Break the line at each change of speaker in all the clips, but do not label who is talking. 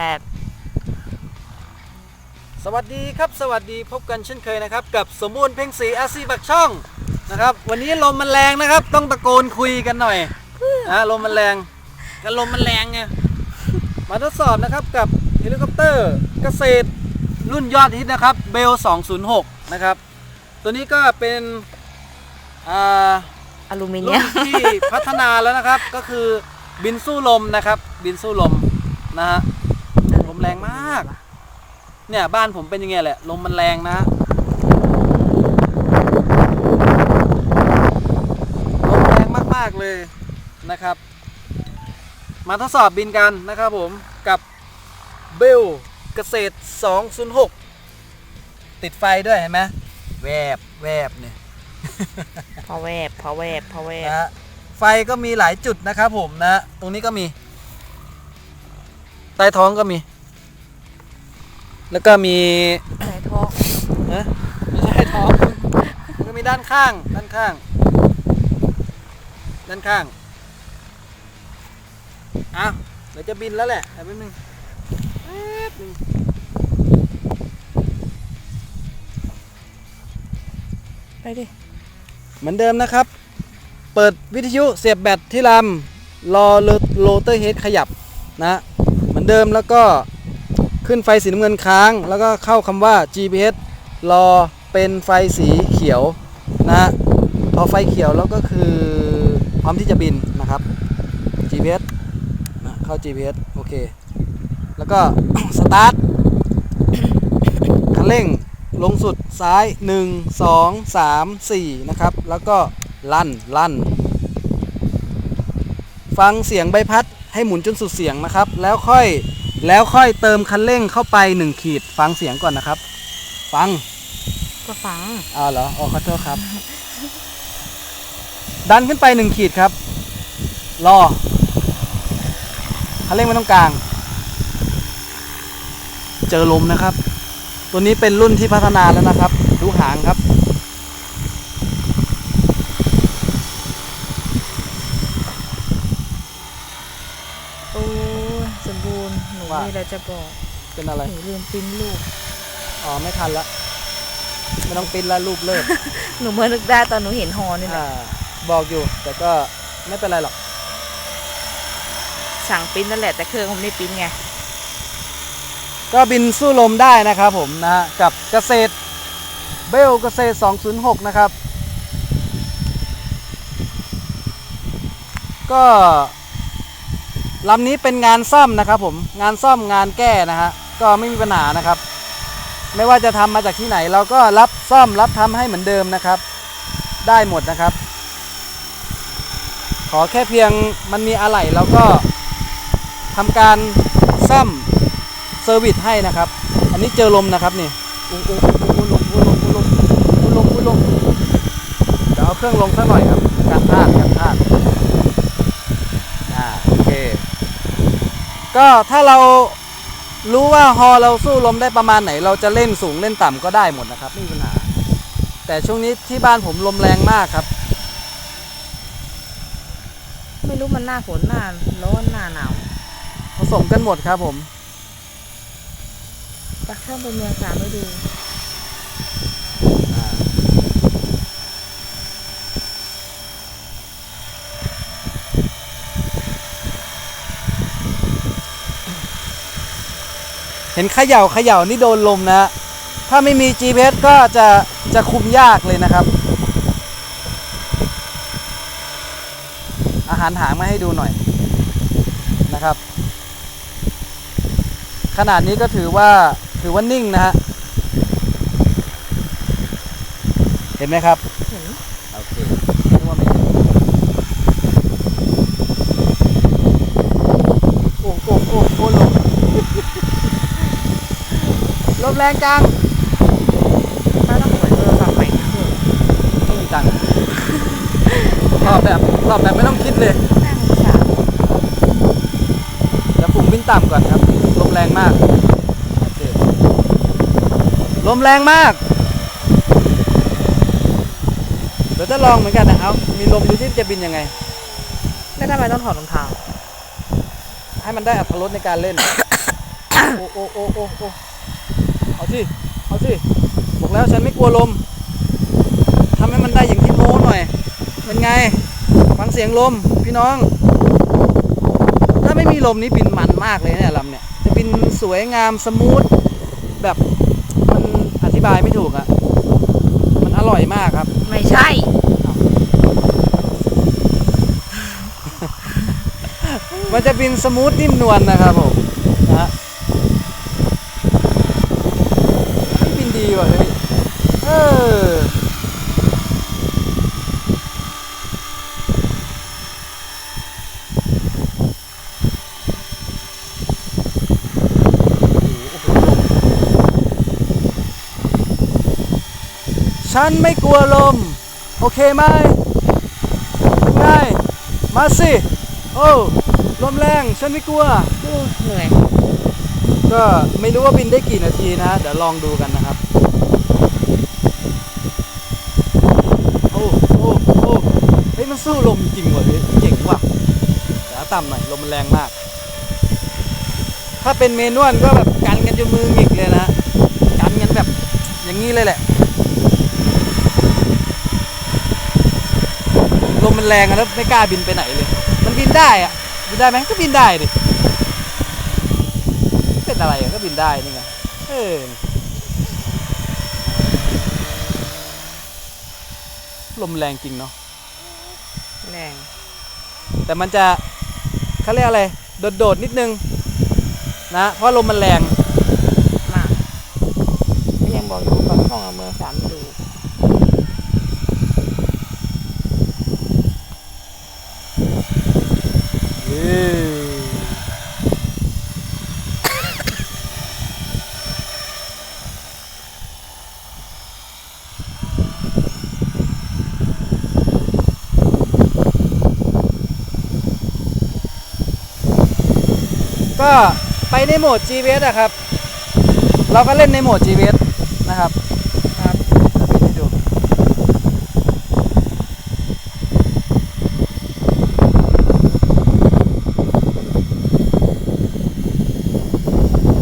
แปด
สวัสดีครับสวัสดีพบกันเช่นเคยนะครับ กับสมบูรณ์เพ่งสีอาซีบักช่องนะครับ วันนี้ลมมันแรงนะครับ ต้องตะโกนคุยกันหน่อยนะลมมันแรงกันลมมันแรงไงมาทดสอบนะครับกับเฮลิคอปเตอร์เกษตรรุ่นยอดฮิตนะครับเบล 206 นะครับ ตัวนี้ก็เป็นอ่า
อลูมิเนี
รุ่
ย
น
ม
ที่พัฒนาแล้วนะครับก็คือบินสู้ลมนะครับ บินสู้ลมนะฮะลม แรงมาก เนี่ยบ้านผมเป็นยังไงแหละ ลมมันแรงนะฮะลมแรงมากๆเลยนะครับ มาทดสอบบินกันนะครับผมกับเบลเกษตร 206 ติดไฟด้วยเห็นไหมแวบแวบเนี่ย
พอแวบพอแวบพอแวบ
นะฮะไฟก็มีหลายจุดนะครับผมนะ ตรงนี้ก็มีใต้ท้องก็มี แล้วก็มี
ใส่ท้อง
นะไม่ใช่ท้องแล้วก็มีด้านข้าง ด้านข้าง ด้านข้างอ้าวเดี๋ยวจะบินแล้วแหละแป๊บนึงแป๊บนึง
ไปดิ
เหมือนเดิมนะครับ เปิดวิทยุเสียบแบตที่ลำรอโรเตอร์เฮดขยับนะ เหมือนเดิมแล้วก็ ขึ้นไฟสีน้ำเงินค้าง แล้วก็เข้าคำว่า GPS รอเป็นไฟสีเขียวนะพอไฟเขียวแล้วก็คือพร้อมที่จะบินนะครับ GPS นะเข้า GPS โอเค แล้วก็สตาร์ทคันเร่งลงสุดซ้าย 1 2 3 4 นะครับ แล้วก็ลั่นลั่น ฟังเสียงใบพัดให้หมุนจนสุดเสียงนะครับ แล้วค่อย แล้วค่อยเติมคันเร่งเข้าไป1ขีดฟังเสียงก่อนนะครับ ฟัง
ก็ฟัง
อ้าวเหรออ๋อขอโทษครับ ดันขึ้นไป1ขีดครับ รอ คันเร่งไม่ต้องกลาง เจอลมนะครับ ตัวนี้เป็นรุ่นที่พัฒนาแล้วนะครับ ดูหางครับ
โอ้ยสมบูรณ์ หนู
ว่ามี
มีอะไรจะบอก
เป็นอะไร
หนูลืมปริ้นรูป
อ๋อ ไม่ทันละ ไม่ต้องปริ้นละรูปเลิก
หนูเมื่อนึกได้ตอนหนูเห็นฮอนี่แหละ
อ่าบอกอยู่ แต่ก็ไม่เป็นไรหรอก
สั่งปริ้นนั่นแหละแต่เครื่องผมไม่ปริ้นไง
ก็บินสู้ลมได้นะครับผมนะฮะกับเกษตรเบลเกษตร 206 นะครับ ก็ ลำนี้เป็นงานซ่อมนะครับผมงานซ่อมงานแก้นะฮะก็ไม่มีปัญหานะครับ ไม่ว่าจะทำมาจากที่ไหน เราก็รับซ่อมรับทำให้เหมือนเดิมนะครับ ได้หมดนะครับ ขอแค่เพียงมันมีอะไหล่เราก็ทำการซ่อมเซอร์วิสให้นะครับ อันนี้เจอลมนะครับนี่อู้อู้อู้ลมอู้ลมอู้ลมอู้ลมอู้ลมเดี๋ยวเอาเครื่องลงสักหน่อยครับการพลาดการพลาดอ่าโอเค ก็ถ้าเรารู้ว่าฮอเราสู้ลมได้ประมาณไหน เราจะเล่นสูงเล่นต่ำก็ได้หมดนะครับไม่มีปัญหา แต่ช่วงนี้ที่บ้านผมลมแรงมากครับ
ไม่รู้มันหน้าฝนหน้าร้อนหน้าหนาว
ผสมกันหมดครับผม
ปักช่างเป็นเมืองสามฤดู
เห็นเขย่าเขย่านี่โดนลมนะฮะถ้าไม่มี GPS ก็จะจะคุมยากเลยนะครับ อาหารหางมาให้ดูหน่อยนะครับ ขนาดนี้ก็ถือว่าถือว่านิ่งนะฮะ เห็นไหมครับ
เห็น
โอเคนึกว่าไม่เห็นโอ้โอ้โอ้โอ้ลม ล มแรงจัง
ป้าต้องเปิดโทรศัพท์ใหม่เครื่อง
ไม่มีตังค์ตอบแบบตอบแบบไม่ต้องคิดเลย
นั่งฉาก
เดี๋ยวปุ่มบินต่ำก่อนครับ ลมแรงมากโอเคลมแรงมาก เดี๋ยวจะลองเหมือนกันนะเอามีลมดูที่จะบินยังไง
แล้วทำไมต้องถอดรองเท้า
ให้มันได้อัตรถรสในการเล่น โอ้โอ้โอ้โอ้โอ้ เอาสิ เอาสิ บอกแล้วฉันไม่กลัวลมทำให้มันได้อย่างที่โม้หน่อย เป็นไง ฟังเสียงลมพี่น้อง ถ้าไม่มีลมนี่บินมันมากเลยเนี่ยลำเนี่ย จะบินสวยงามสมูทแบบมันอธิบายไม่ถูกอะมันอร่อยมากครับ
ไม่ใช่
มันจะบินสมูทนิ่มนวลนะครับผมนะฮะเฮ้ยบินดีว่ะเฮ้ยเออ ฉันไม่กลัวลม โอเคไหมเป็นไงมาสิ โอ้ ลมแรง ฉันไม่กลัว
โอ้เหนื่อย
ก็ไม่รู้ว่าบินได้กี่นาทีนะ เดี๋ยวลองดูกันนะครับ โอ้ โอ้ โอ้เฮ้ย มันสู้ลมจริงว่ะเฮ้ยเจ๋งว่ะเดี๋ยวต่ำหน่อย ลมมันแรงมาก ถ้าเป็นเมนวลก็แบบกันกันจนมือหงิกเลยนะ กันกันแบบอย่างนี้เลยแหละ ลมมันแรงอะแล้วไม่กล้าบินไปไหนเลย มันบินได้อะบินได้ไหมก็บินได้ดิเป็นอะไรอะก็บินได้นี่ไงเออลมแรงจริงเนาะ
แรง
แต่มันจะเขาเรียกอะไรโดดๆนิดนึง นะเพราะลมมันแรง
มากก็ยังบอกอยู่ปากช่องเอาเมืองสามดู
เออ ก็ไปในโหมด GVS อะครับ เราก็เล่นในโหมด GVS นะครับ ปิดให้ดู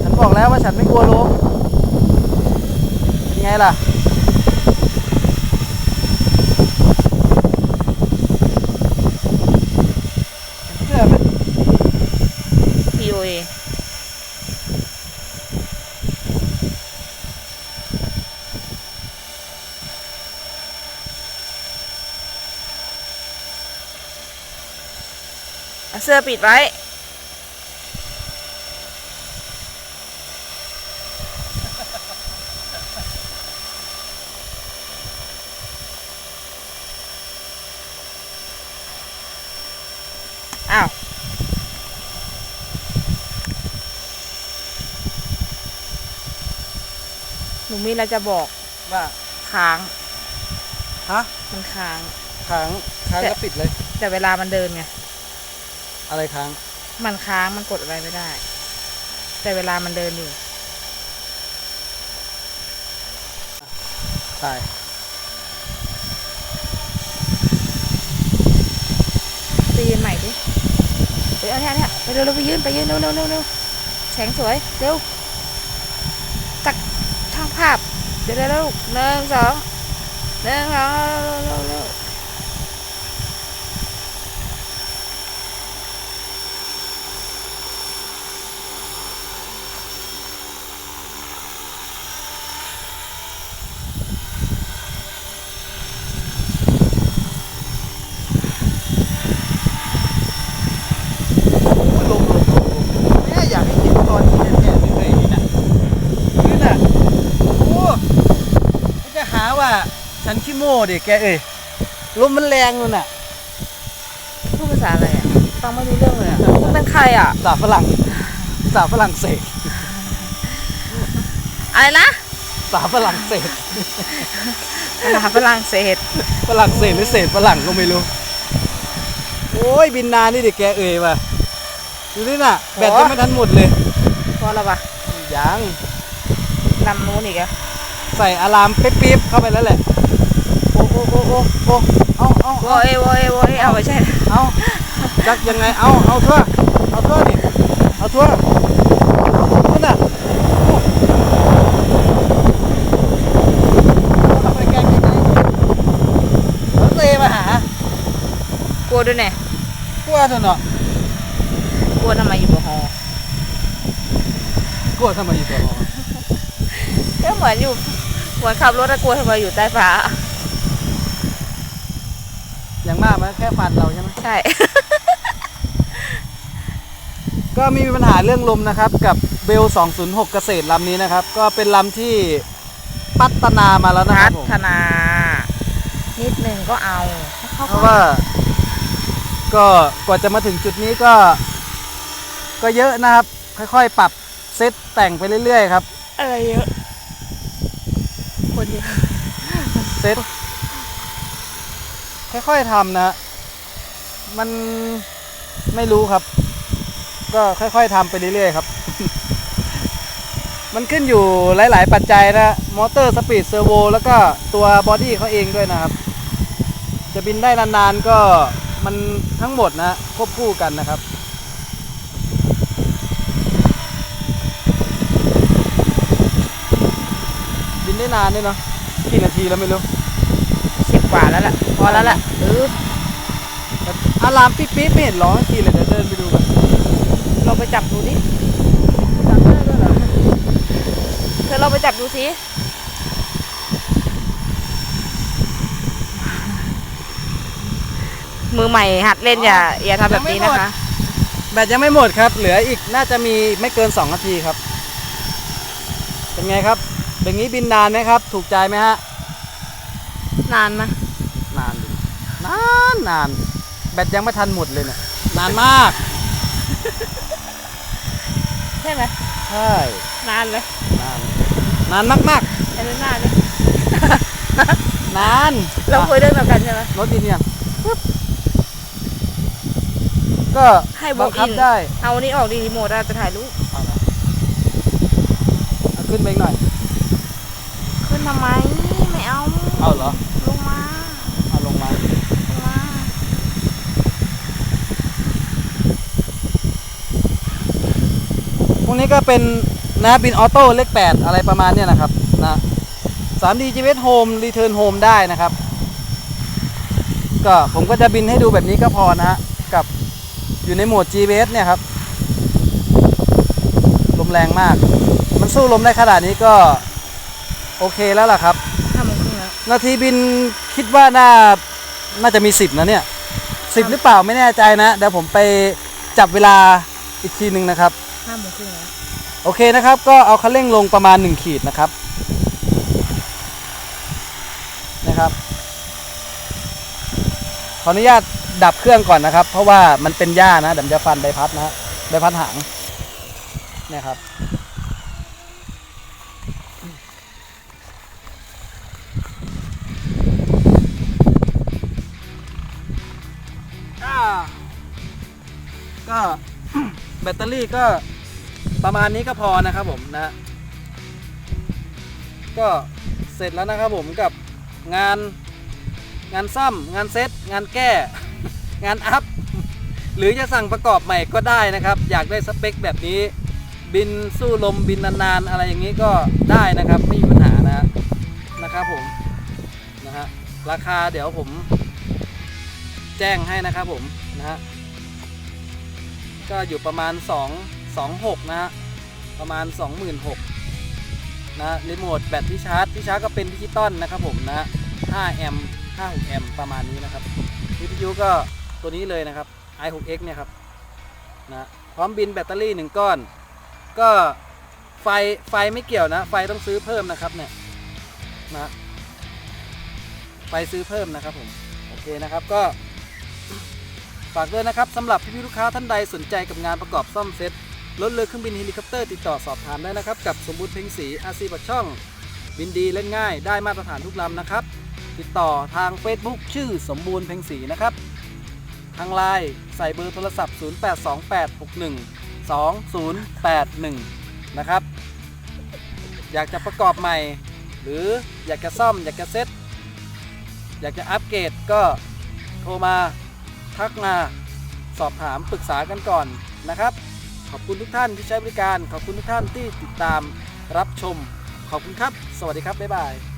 ฉันบอก แล้วว่าฉันไม่กลัวลมเป็นไงล่ะเชื่อไหม
POA เอาเสื้อปิดไว้ หนูมีอะไรจะบอก
ว่า
ค้าง
ฮะ
มันค้าง
ค้างค้าง
แต่
ก็ปิดเลย
แต่เวลามันเดินไง
อะไรค้าง
มันค้างมันกดอะไรไม่ได้ แต่เวลามันเดินอยู่
ตาย
ไปยืนใหม่ดิเดี๋ยวเอาเนี่ยเนี่ยไปเร็วเร็วไปยืนไปยืนเร็วเร็วเร็วเร็วแสงสวยเร็วตักช่าง ภาพ เดี๋ยวลูกหนึ่งสองหนึ่งสองเร็วเร็วเร็ว
ลมลมลมลมเนี่ยอยากให้เห็นตอนที่แกๆเลยนี่นะนี่น่ะโอ้เขาจะหาว่า ฉันขี้โม่ดิแกเอ้ยลมมันแรงเลยน่ะ
พูดภาษาอะไรอะฟังไม่รู้เรื่องเลยอะคุณเป็นใครอะ
ภาษาฝรั่งภาษาฝรั่งเศส
อะไรนะ
ภาษาฝรั่งเศส
ภาษาฝรั่งเศส
ฝรั่งเศสหรือเศสฝรั่งก็ไม่รู้ โอ้ยบินนานนี่ดิแกเอ่ยว่ะดูนี่น่ะแบตยังไม่ทันหมดเลย
พอแล้วปะ
ยัง
ลำนู้นอีกอะ
ใส่อะลามปิ๊บๆเข้าไปแล้วแหละโอ้โอ้โอ้โอ้โอ้เอาเอา
โว
เอา
เอโวเอโวเอเอาไม่ใช่
เอาจักยังไงเอาเอาทั่วเอาทั่วดิเอาทั่วเอาทั่วนู่นน่ะขับไปไกลๆแล้วเตมาหาก
ลัวด้วยแน่
กลัวเถอะเนาะ
กลัวทำไมอยู่บนหอก
ลัวทำไมอยู่ตัวหอ
ก็เหมือนอยู่เหมือนขับรถอะกลัวทำไมอยู่ใต้ฟ้า
อย่างมากมัน แค่ฟันเราใช่ไหม
ใช่
ก็มีปัญหาเรื่องลมนะครับ กับเบล 206 เกษตรลำนี้นะครับ ก็เป็นลำที่พัฒนามาแล้วนะค
พั
รับผม
ฒนา นิดนึงก็เอาเขา
เพราะว่า ก็กว่าจะมาถึงจุดนี้ก็ ก็เยอะนะครับ ค่อยๆ ปรับเซตแต่งไปเรื่อยๆครับ
อะไรเยอะ คนเยอะ
เซตค่อยๆทำนะ มันไม่รู้ครับ ก็ค่อยๆทำไปเรื่อยๆครับ มันขึ้นอยู่หลาย ๆ ปัจจัยนะ มอเตอร์สปีดเซอร์โวแล้วก็ตัวบอดี้เขาเองด้วยนะครับ จะบินได้นานๆก็มันทั้งหมดนะควบคู่กันนะครับบินได้นานด้วยเนาะกี่นาทีแล้วไม่รู้
สิบกว่าแล้วล่ะพอแล้วล่ะเออ
แต่ อารามปิ๊บปิ๊บไม่เห็นร้องสักทีเลยเดี๋ยวเดินไปดูกัน
ลองไปจับดูดิ
จำได้ด้วยเหรอ
เธอลองไปจับดูสิมือใหม่หัดเล่นอย่าอย่าทำแบบนี้นะคะ
แบตยังไม่หมดครับ เหลืออีกน่าจะมีไม่เกิน2นาทีครับ เป็นไงครับอย่างนี้บินนานไหมครับ ถูกใจไหมฮะ
นานไหม
นานดินานนานแบตยังไม่ทันหมดเลยเนี่ยนานมาก
ใช่ไหม
ใช่
นานเลย
นานนานมากมาก
ใช่ไหมนานเลย
ๆนาน
เราเคยเดินแบบกันใช่ไหม
รถดินเนี่ยปึ๊บก็
ให้
บังคับ
walk in
ได้
เอาอันนี้ออกดีรีโมทอะจะถ่ายรูป
เอาละเอาขึ้นไปอีกหน่อย
ขึ้นทำไมไม่เอา
เอาเหรอ
ลงมา
เอาลงมา
ลงมา
พวกนี้ก็เป็นนะบินออโต้เลข8อะไรประมาณเนี้ยนะครับนะ 3D GPS Home Return Home ได้นะครับ ก็ผมก็จะบินให้ดูแบบนี้ก็พอนะฮะกับอยู่ในโหมด GPS เนี่ยครับ ลมแรงมาก มันสู้ลมได้ขนาดนี้ก็ โอเคแล้วล่ะครับ
ห้าโมงครึ่งแล้ว
นาทีบินคิดว่าน่าน่าจะมี10นะเนี่ย10หรือเปล่าไม่แน่ใจนะ เดี๋ยวผมไปจับเวลาอีกทีหนึ่งนะครับ
ห้าโมงครึ่งแล้ว
โอเคนะครับ ก็เอาคันเร่งลงประมาณ 1 ขีดนะครับ นะครับ ขออนุญาตดับเครื่องก่อนนะครับ เพราะว่ามันเป็นหญ้านะเดี๋ยวมันจะฟันใบพัดนะใบพัดหางเนี่ยครับก็แบตเตอรี่ก็ ประมาณนี้ก็พอนะครับผมนะก็เสร็จแล้วนะครับผมกับงานงานซ่อมงานเซ็ตงานแก้ งานอัพ หรือจะสั่งประกอบใหม่ก็ได้นะครับ อยากได้สเปคแบบนี้ บินสู้ลมบินนานๆ อะไรอย่างนี้ก็ได้นะครับไม่มีปัญหานะฮะนะครับผมนะฮะราคาเดี๋ยวผม แจ้งให้นะครับผมนะฮะก็อยู่ประมาณ 2 2 6นะฮะประมาณ 26,000นะรีโมทแบตที่ชาร์จที่ชาร์จก็เป็นดิจิตอลนะครับผมนะ5แอมป์5 6แอมป์ประมาณนี้นะครับวิทยุก็ตัวนี้เลยนะครับ i6x เนี่ยครับนะพร้อมบินแบตเตอรี่ 1 ก้อน ก็ไฟไฟไม่เกี่ยวนะ ไฟต้องซื้อเพิ่มนะครับเนี่ยนะไฟซื้อเพิ่มนะครับผมโอเคนะครับก็ฝากด้วยนะครับสำหรับพี่ๆลูกค้าท่านใดสนใจกับงานประกอบซ่อมเซ็ต รถเรือเครื่องบินเฮลิคอปเตอร์ติดต่อสอบถามได้นะครับ กับสมบูรณ์เพ็งศรีอาซีบัตช่อง บินดีเล่นง่ายได้มาตรฐานทุกลำนะครับ ติดต่อทาง Facebook ชื่อสมบูรณ์เพ็งศรีนะครับ ทางไลน์ใส่เบอร์โทรศัพท์ 0828612081 นะครับ อยากจะประกอบใหม่ หรืออยากจะซ่อมอยากจะเซ็ตอยากจะอัปเกรดก็โทรมาทักมาสอบถามปรึกษากันก่อนนะครับ ขอบคุณทุกท่านที่ใช้บริการ ขอบคุณทุกท่านที่ติดตามรับชม ขอบคุณครับ สวัสดีครับ บ๊ายบาย